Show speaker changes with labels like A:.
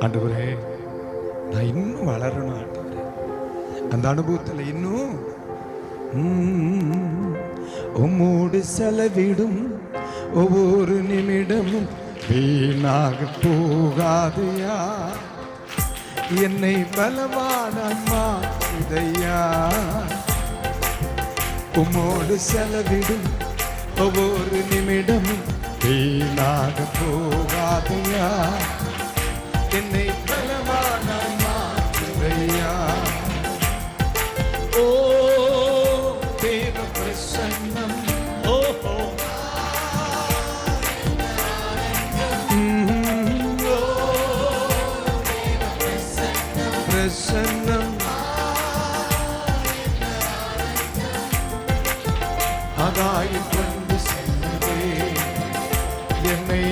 A: ஆண்டவரே நான் இன்னும் வளரணும் ஆண்டவரே. அந்த அனுபவத்தில் இன்னும் உம்மோடு செலவிடும் ஒவ்வொரு நிமிடமும் வீணாக போகாதையா. என்னை பலவானம்மா இதையா. உம்மோடு செலவிடும் ஒவ்வொரு நிமிடமும் வீணாக போகாதையா. പ്രസന്നം അതായി കൊണ്ട് എന്നെ